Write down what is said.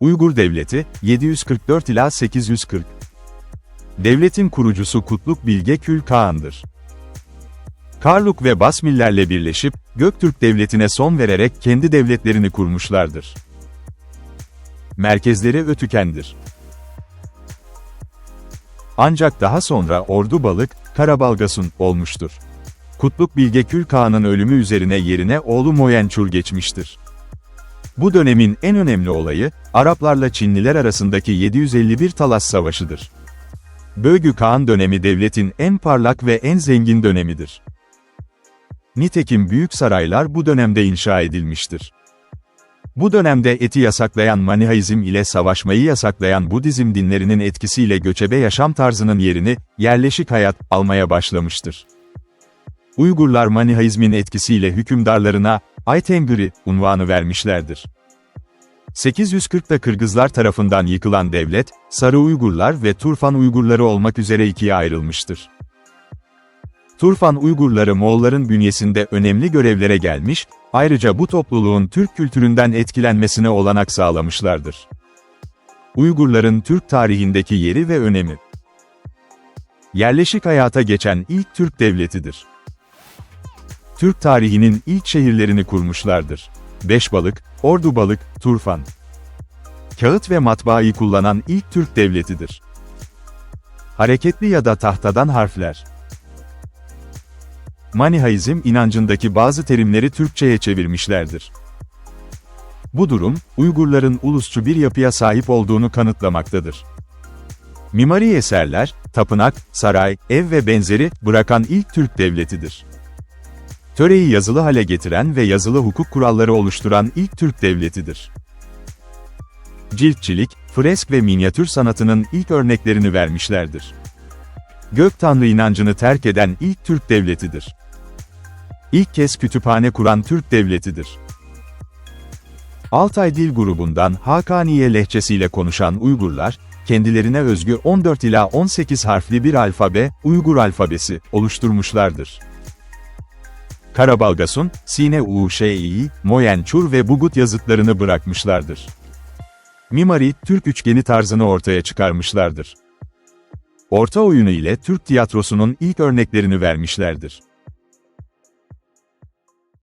Uygur Devleti, 744 ila 840. Devletin kurucusu Kutluk Bilge Kül Kağan'dır. Karluk ve Basmillerle birleşip, Göktürk Devleti'ne son vererek kendi devletlerini kurmuşlardır. Merkezleri Ötüken'dir. Ancak daha sonra Ordu Balık, Karabalgasun olmuştur. Kutluk Bilge Kül Kağan'ın ölümü üzerine yerine oğlu Moyençur geçmiştir. Bu dönemin en önemli olayı, Araplarla Çinliler arasındaki 751 Talas Savaşı'dır. Bölgü Kağan dönemi devletin en parlak ve en zengin dönemidir. Nitekim büyük saraylar bu dönemde inşa edilmiştir. Bu dönemde eti yasaklayan Manihaizm ile savaşmayı yasaklayan Budizm dinlerinin etkisiyle göçebe yaşam tarzının yerini, yerleşik hayat, almaya başlamıştır. Uygurlar Manihaizmin etkisiyle hükümdarlarına, Aytengri, unvanı vermişlerdir. 840'da Kırgızlar tarafından yıkılan devlet, Sarı Uygurlar ve Turfan Uygurları olmak üzere ikiye ayrılmıştır. Turfan Uygurları Moğolların bünyesinde önemli görevlere gelmiş, ayrıca bu topluluğun Türk kültüründen etkilenmesine olanak sağlamışlardır. Uygurların Türk tarihindeki yeri ve önemi Yerleşik hayata geçen ilk Türk devletidir. Türk tarihinin ilk şehirlerini kurmuşlardır. Beşbalık, Ordubalık, Turfan. Kağıt ve matbaayı kullanan ilk Türk devletidir. Hareketli ya da tahtadan harfler. Manihaizm inancındaki bazı terimleri Türkçe'ye çevirmişlerdir. Bu durum, Uygurların ulusçu bir yapıya sahip olduğunu kanıtlamaktadır. Mimari eserler, tapınak, saray, ev ve benzeri bırakan ilk Türk devletidir. Töreyi yazılı hale getiren ve yazılı hukuk kuralları oluşturan ilk Türk devletidir. Ciltçilik, fresk ve minyatür sanatının ilk örneklerini vermişlerdir. Gök Tanrı inancını terk eden ilk Türk devletidir. İlk kez kütüphane kuran Türk devletidir. Altay dil grubundan Hakaniye lehçesiyle konuşan Uygurlar, kendilerine özgü 14 ila 18 harfli bir alfabe, Uygur alfabesi, oluşturmuşlardır. Karabalgasun, Sine Uşi, Moyençur ve Bugut yazıtlarını bırakmışlardır. Mimari, Türk üçgeni tarzını ortaya çıkarmışlardır. Orta oyunu ile Türk tiyatrosunun ilk örneklerini vermişlerdir.